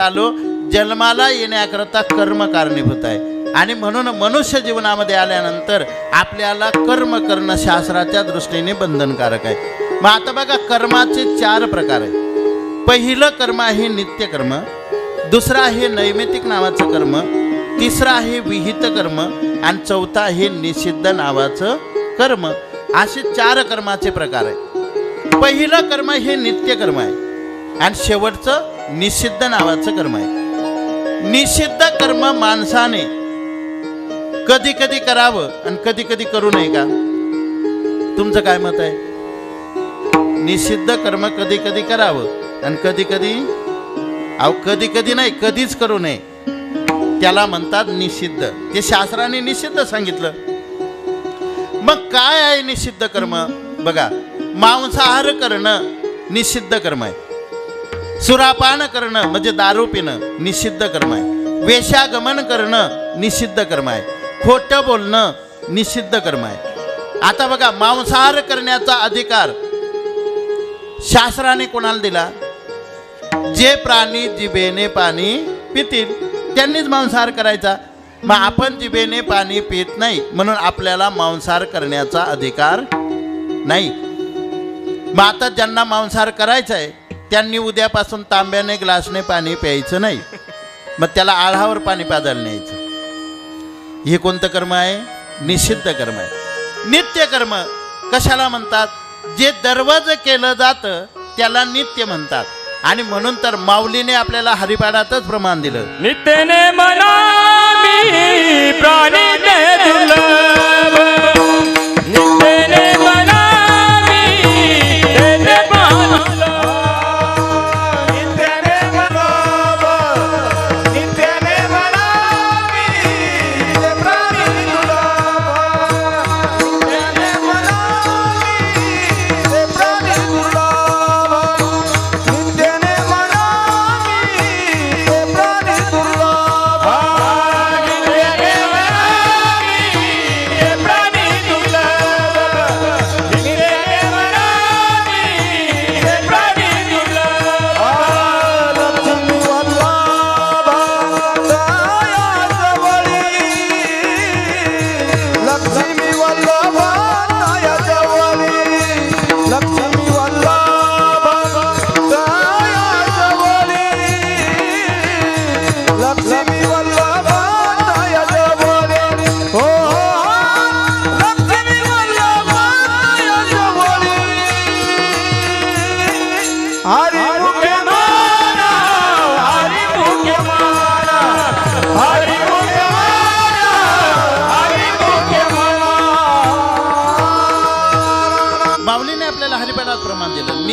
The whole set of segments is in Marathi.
आलो जन्माला येण्याकरता कर्म कारणीभूत आहे. आणि म्हणून मनुष्य जीवनामध्ये आल्यानंतर आपल्याला कर्म करणं शास्त्राच्या दृष्टीने बंधनकारक आहे. मग आता बघा कर्माचे चार प्रकार आहे पहिलं कर्म आहे नित्यकर्म दुसरं आहे नैमितिक नावाचं कर्म तिसरं आहे विहित कर्म आणि चौथा आहे निषिद्ध नावाचं कर्म. असे चार कर्माचे प्रकार आहे पहिलं कर्म हे नित्यकर्म आहे. आणि शेवटचं निषिद्ध नावाचं कर्म आहे. निषिद्ध कर्म माणसाने कधी कधी करावं आणि कधी कधी करू नये का? तुमचं काय मत आहे? निषिद्ध कर्म कधी कधी करावं आणि कधी कधी अहो कधी कधी नाही कधीच करू नये. त्याला म्हणतात निषिद्ध. ते शास्त्राने निषिद्ध सांगितलं. मग काय आहे निषिद्ध कर्म? बघा मांसाहार करणं निषिद्ध कर्म आहे. सुरापान करणं म्हणजे दारू पिणं निषिद्ध कर्म आहे. वेशागमन करणं निषिद्ध कर्म आहे. खोटं बोलणं निषिद्ध कर्म आहे. आता बघा मांसाहार करण्याचा अधिकार शास्त्राने कोणाला दिला? जे प्राणी जिभेने पाणी पितील त्यांनीच मांसाहार करायचा. मग आपण जिभेने पाणी पित नाही म्हणून आपल्याला मांसाहार करण्याचा अधिकार नाही. मग आता ज्यांना मांसाहार करायचा आहे त्यांनी उद्यापासून तांब्याने ग्लासने पाणी प्यायचं नाही. मग त्याला आळावर पाणी पाजायला न्यायचं. हे कोणतं कर्म आहे? निषिद्ध कर्म आहे. नित्य कर्म कशाला म्हणतात? जे दरवाज केलं जातं त्याला नित्य म्हणतात. आणि म्हणून तर माऊलीने आपल्याला हरिपाडातच प्रमाण दिलं. नित्यने मना प्राणी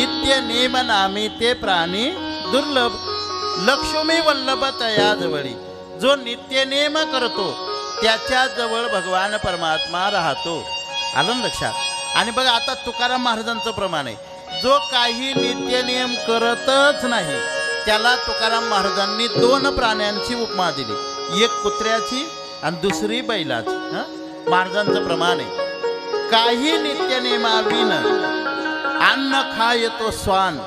नित्य नेम नामी ते प्राणी दुर्लभ लक्ष्मी वल्लभ तया जवळी. जो नित्य नेम करतो त्याच्याजवळ भगवान परमात्मा राहतो. आलं लक्षात? आणि बघा आता तुकाराम महाराजांचं प्रमाण आहे. जो काही नित्य नियम करतच नाही त्याला तुकाराम महाराजांनी दोन प्राण्यांची उपमा दिली. एक कुत्र्याची आणि दुसरी बैलाची. हं? महाराजांचं प्रमाण आहे. काही नित्य नियमाविन अन्न खा येतो स्वान.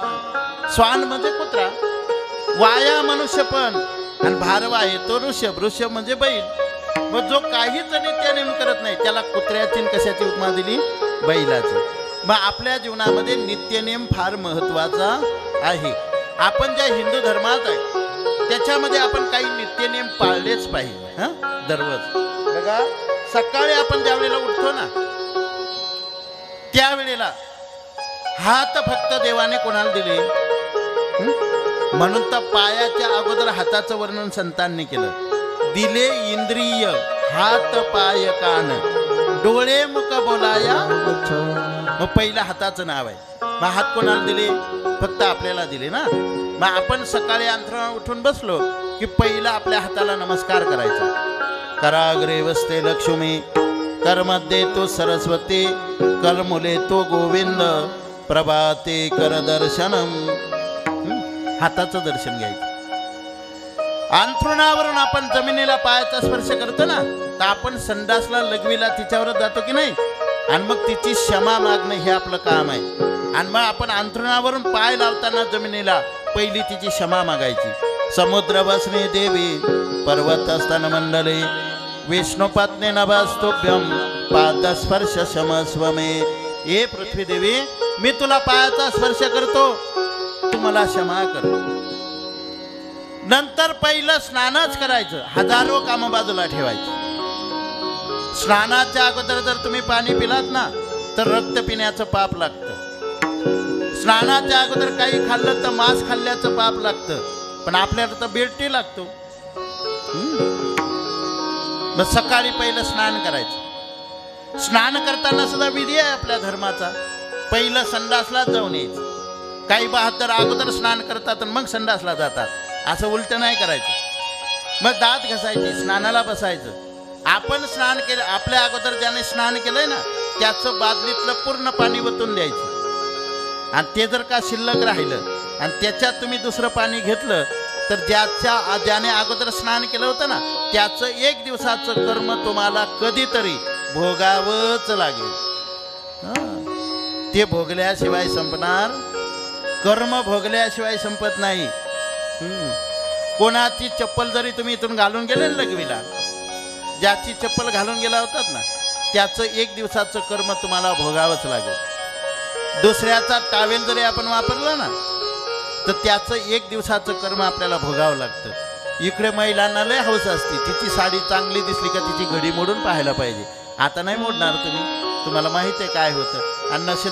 स्वान म्हणजे कुत्रा. वाया मनुष्य पण. आणि भारवा येतो ऋषभ. ऋषभ म्हणजे बैल. मग जो काहीच नित्य करत नाही त्याला कुत्र्याची कशाची उपमा दिली? बैलाची. मग आपल्या जीवनामध्ये नित्यनेम फार महत्त्वाचा आहे. आपण ज्या हिंदू धर्मात आहे त्याच्यामध्ये आपण काही नित्यनेम पाळलेच पाहिजे हां? दररोज. बघा सकाळी आपण ज्या वेळेला उठतो ना त्यावेळेला हात फक्त देवाने कोणाला दिले. म्हणून तर पायाच्या अगोदर हाताचं वर्णन संतांनी केलं. दिले इंद्रिय हात पाय कान. डोळे मुख बोलाया. मग पहिलं हाताचं नाव आहे. मग हात कोणाला दिले? फक्त आपल्याला दिले ना. मग आपण सकाळी अंथरुणा उठून बसलो की पहिला आपल्या हाताला नमस्कार करायचा. कराग्रे वसते लक्ष्मी. कर्मध्ये तो सरस्वती. कर्मुले तो गोविंद. प्रभाते कर दर्शनम. हाताचं दर्शन घ्यायचं. अंथरुणावरून आपण जमिनीला पायाचा स्पर्श करतो ना तर आपण संडासला लघवीला तिच्यावरच जातो की नाही? आणि मग तिची क्षमा मागणं हे आपलं काम आहे. आणि मग आपण अंथरुणावरून पाय लावताना जमिनीला पहिली तिची क्षमा मागायची. समुद्र बसणे देवी पर्वत स्तन मंडले विष्णुपत्नी नभस्तुभ्यम पादस्पर्श स्वमे हे ए पृथ्वी देवी मी तुला पायाचा स्पर्श करतो. तू मला क्षमा कर. नंतर पहिलं स्नानच करायचं. हजारो काम बाजूला ठेवायचं. स्नानाच्या अगोदर जर तुम्ही पाणी पिलात ना तर रक्त पिण्याचं पाप लागतं. स्नानाच्या अगोदर काही खाल्लं तर मांस खाल्ल्याचं पाप लागतं. पण आपल्याला तर बेटी लागतो. हम्म. मग सकाळी पहिलं स्नान करायचं. स्नान करताना सुद्धा विधी आहे आपल्या धर्माचा. पहिलं संडासलाच जाऊन यायचं. काही बहात्तर अगोदर स्नान करतात आणि मग संडासला जातात. असं उलट नाही करायचं. मग दात घसायची स्नानाला बसायचं. आपण स्नान केलं आपल्या अगोदर ज्याने स्नान केलंय ना त्याचं बादलीतलं पूर्ण पाणी वतून द्यायचं. आणि ते जर का शिल्लक राहिलं आणि त्याच्यात तुम्ही दुसरं पाणी घेतलं तर ज्याच्या ज्याने अगोदर स्नान केलं होतं ना त्याचं एक दिवसाचं कर्म तुम्हाला कधीतरी भोगावंच लागेल. ते भोगल्याशिवाय संपणार कर्म भोगल्याशिवाय संपत नाही. कोणाची चप्पल जरी तुम्ही इथून घालून गेले ना लघवीला ज्याची चप्पल घालून गेला होतात ना त्याचं एक दिवसाचं कर्म तुम्हाला भोगावंच लागेल. दुसऱ्याचा टावेल जरी आपण वापरला ना तर त्याचं एक दिवसाचं कर्म आपल्याला भोगावं लागतं. इकडे महिलांना लय हौस असते. तिची साडी चांगली दिसली का तिची घडी मोडून पाहायला पाहिजे. आता नाही मोडणार तुम्ही. तुम्हाला माहिती आहे काय होतं. आणि नसेल